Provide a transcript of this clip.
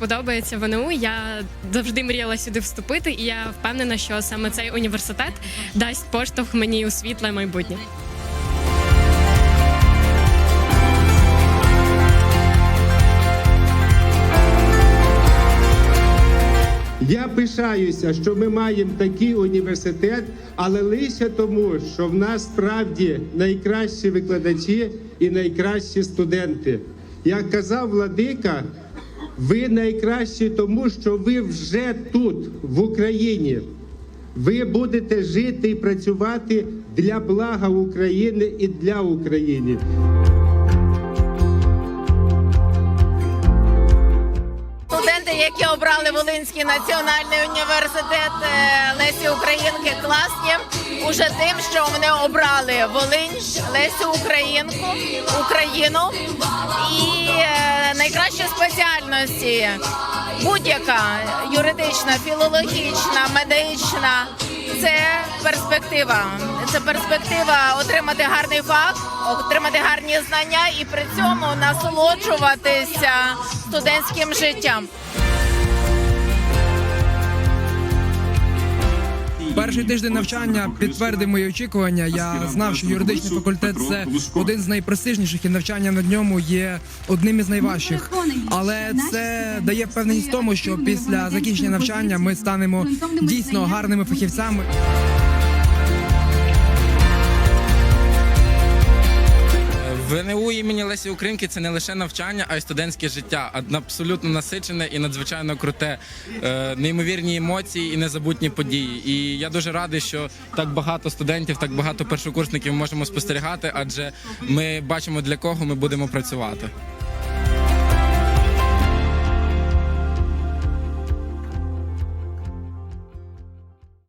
подобається ВНУ. Я завжди мріяла сюди вступити, і я впевнена, що саме цей університет дасть поштовх мені у світле майбутнє. Я пишаюся, що ми маємо такий університет, але лише тому, що в нас справді найкращі викладачі і найкращі студенти. Як казав Владика, ви найкращі тому, що ви вже тут, в Україні. Ви будете жити і працювати для блага України і для України. Студенти, які обрали Волинський національний університет е, Лесі Українки, класні уже тим, що вони обрали Волинь, Лесю Українку, Україну спеціальності. Будь-яка юридична, філологічна, медична це перспектива. Це перспектива отримати гарний фах, отримати гарні знання і при цьому насолоджуватися студентським життям. Перший тиждень навчання підтвердив мої очікування. Я знав, що юридичний факультет це один з найпрестижніших, і навчання на ньому є одним із найважчих. Але це дає впевненість в тому, що після закінчення навчання ми станемо дійсно гарними фахівцями. Імені Лесі Українки це не лише навчання, а й студентське життя. Абсолютно насичене і надзвичайно круте, Е, неймовірні емоції і незабутні події. І я дуже радий, що так багато студентів, так багато першокурсників можемо спостерігати, адже ми бачимо для кого ми будемо працювати.